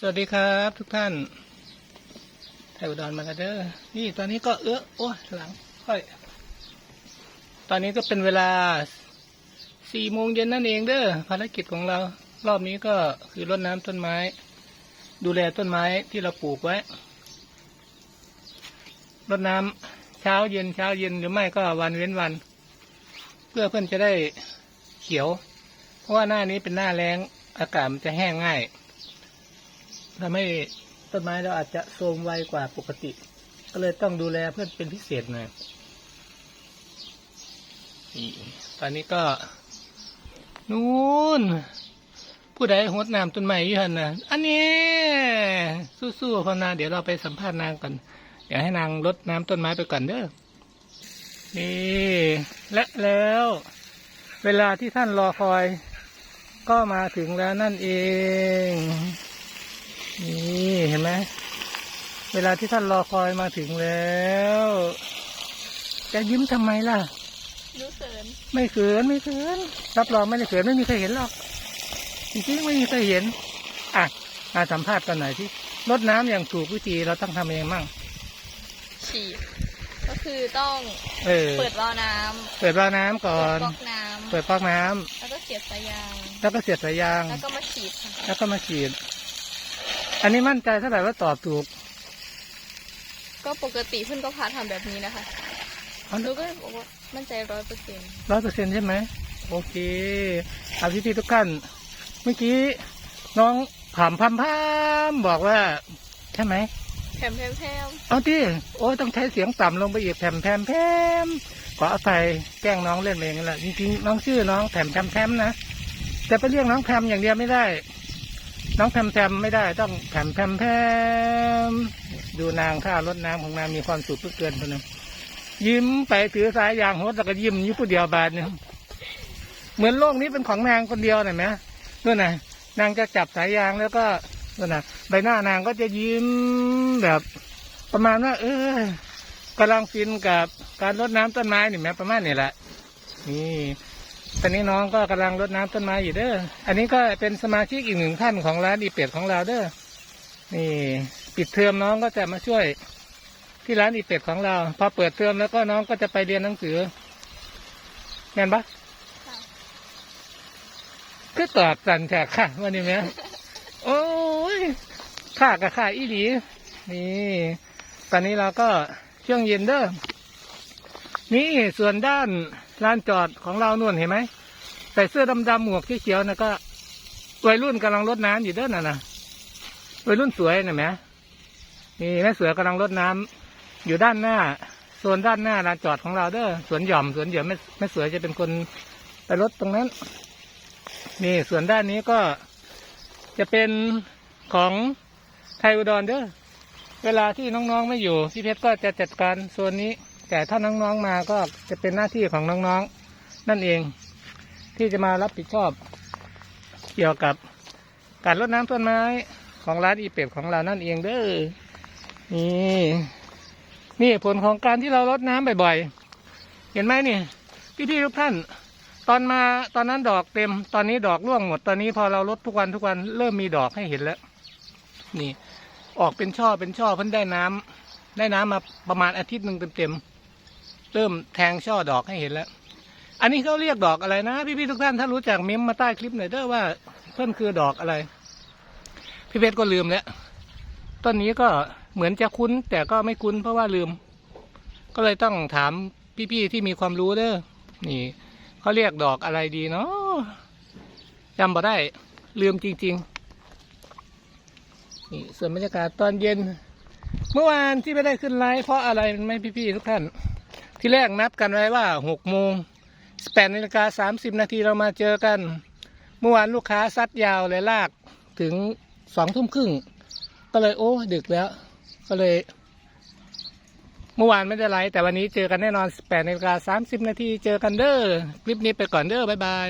สวัสดีครับทุกท่านไทยอุดรมากันเด้อนี่ตอนนี้ก็เออโอ้หลังค่อย ตอนนี้ก็เป็นเวลาสี่โมงเย็นนั่นเองเด้อภารกิจของเรา รอบนี้ก็คือรดน้ำต้นไม้ ดูแลต้นไม้ที่เราปลูกไว้รดน้ำเช้าเย็นเช้าเย็นหรือไม่ก็วันเว้นวัน เพื่อเพื่อนจะได้เขียว เพราะว่าหน้านี้เป็นหน้าแล้งอากาศมันจะแห้งง่าย ทำให้ต้นไม้เราอาจจะโทรมไวกว่าปกติ ก็เลยต้องดูแลเพื่อนเป็นพิเศษหน่อยตอนนี้ก็นู่นผู้ใดหดน้ำต้นไม้อยู่หันนะอันนี้ สู้ๆพอนาเดี๋ยวเราไปสัมภาษณ์นางก่อน เดี๋ยวให้นางรดน้ำต้นไม้ไปก่อนเด้อนี่และแล้ว เวลาที่ท่านรอคอย ก็มาถึงแล้วนั่นเอง นี่เห็นไหมเวลาที่ท่านรอคอยมาถึงแล้ว จะยิ้มทำไมล่ะรู้เขินไม่เขินไม่เขินรับรองไม่ได้เขินไม่มีใครเห็นหรอกจริงๆไม่มีใครเห็นอะมาสัมภาษณ์กันหน่อยที่รดน้ำอย่างถูกวิธีเราต้องทำเองมั่งฉีดก็คือต้องเออเปิดวาล์วน้ำเปิดวาล์วน้ำก่อเปิดน ก๊อกน้ำเปิดฟอกน้ำแล้วก็เสียบสายยางแล้วก็เสียบสายยาง แล้วก็มาฉีดค่ะแล้วก็มาฉีด อันนี้มั่นใจเท่าไหร่ว่าตอบถูกก็ปกติเพื่อนก็พาทำแบบนี้นะคะอ๋อหนูก็บอกว่ามั่นใจร้อยเปอร์เซ็นต์ร้อยเปอร์เซ็นใช่ไหมโอเคเอาพี่ๆทุกท่านเมื่อกี้น้องผามพัมพามบอกว่า ใช่ไหมแถมแถมแถมเอาที่โอ้ยต้องใช้เสียงต่ำลงไปอีกแผ่มแผ่มแผ่มขออภัยแกล้งน้องเล่นเองนั่นแหละจริงๆน้องชื่อน้องแผ่มแผ่มแผ่มนะจะไปเรียกน้องแผ่มอย่างเดียวไม่ได้ น้องแผ่มแผ่มไม่ได้ต้องแผ่มแผ่มแผ่มดูนางท่ารดน้ำของนางมีความสุขเพื่อเกินคนหนึงยิ้มไปถือสายยางหดแล้วก็ยิ้มอยู่ผู้เดียวบาทเนี่ยเหมือนโลกนี้เป็นของนางคนเดียวน่ะไหมนู่นน่ะ นางจะจับสายยางแล้วก็นั่นน่ะ ใบหน้านางก็จะยิ้มแบบ ประมาณว่า เออกำลังฟินกับการรดน้ำต้นไม้นี่แม่ประมาณนี้แหละนี่ ตอนนี้น้องก็กำลังรดน้ำต้นไม้อยู่เด้อ อันนี้ก็เป็นสมาชิกอีกหนึ่งท่านของร้านอีเป็ดของเราเด้อ นี่ปิดเทอมน้องก็จะมาช่วย ที่ร้านอีเป็ดของเรา พอเปิดเทอมแล้วก็น้องก็จะไปเรียนหนังสือแม่นปะก็ตอบสันแฉกค่ะวันนี้แม่โอ้ยข้ากับข้าอีหลี นี่ ตอนนี้เราก็ช่วงเย็นเด้อ นี่ส่วนด้านลานจอดของเราน่นเห็นไหมใส่เสื้อดำๆหมวกเขียวๆนะก็วัยรุ่นกำลังรดน้ำอยู่เด้อน่ะนะวัยรุ่นสวยนะแหมนี่แม่เสือกำลังรดน้ำอยู่ด้านหน้าโซนด้านหน้าลานจอดของเราเด้อสวนหย่อมสวนหย่อมแม่แม่เสือจะเป็นคนไปรดตรงนั้น นี่ส่วนด้านนี้ก็จะเป็นของไทยอุดรเด้อเวลาที่น้องๆไม่อยู่พี่เพชรก็จะจัดการโซนนี้ แต่ถ้าน้องๆมาก็จะเป็นหน้าที่ของน้องๆ นั่นเองที่จะมารับผิดชอบ เกี่ยวกับการรดน้ำต้นไม้ของร้านอีเป็ดของเรานั่นเองเด้อนี่นี่ผลของการที่เรารดน้ำบ่อยๆ เห็นไหมนี่พี่ๆทุกท่าน ตอนมาตอนนั้นดอกเต็ม ตอนนี้ดอกร่วงหมดตอนนี้พอเราลดทุกวันทุกวันเริ่มมีดอกให้เห็นแล้ว นี่ ออกเป็นช่อเป็นช่อเพิ่นได้น้ำได้น้ำมาประมาณอาทิตย์หนึ่งเต็มๆ เริ่มแทงช่อดอกให้เห็นแล้ว อันนี้เขาเรียกดอกอะไรนะ พี่ๆทุกท่านถ้ารู้จักเมมมาใต้คลิปหน่อยเด้อว่าเพิ่นคือดอกอะไร พี่เพชรก็ลืมแล้วต้นนี้ก็เหมือนจะคุ้น แต่ก็ไม่คุ้นเพราะว่าลืม ก็เลยต้องถามพี่ๆที่มีความรู้เด้อนี่เขาเรียกดอกอะไรดีเนาะจำบ่ได้ ลืมจริง ๆ นี่ส่วนบรรยากาศตอนเย็น เมื่อวานที่ไม่ได้ขึ้นไลฟ์เพราะอะไรไหมพี่ๆทุกท่าน ที่แรกนัดกันไว้ว่าหกโมงแปดนาฬิกาสามสิบนาทีเรามาเจอกัน เมื่อวานลูกค้าซัดยาวเลยลากถึงสองทุ่มครึ่ง ก็เลยโอ้ดึกแล้ว ก็เลย เมื่อวานไม่ได้ไลฟ์แต่วันนี้เจอกันแน่นอนแปดนาฬิกาสามสิบนาทีเจอกันเด้อ คลิปนี้ไปก่อนเด้อบ๊ายบาย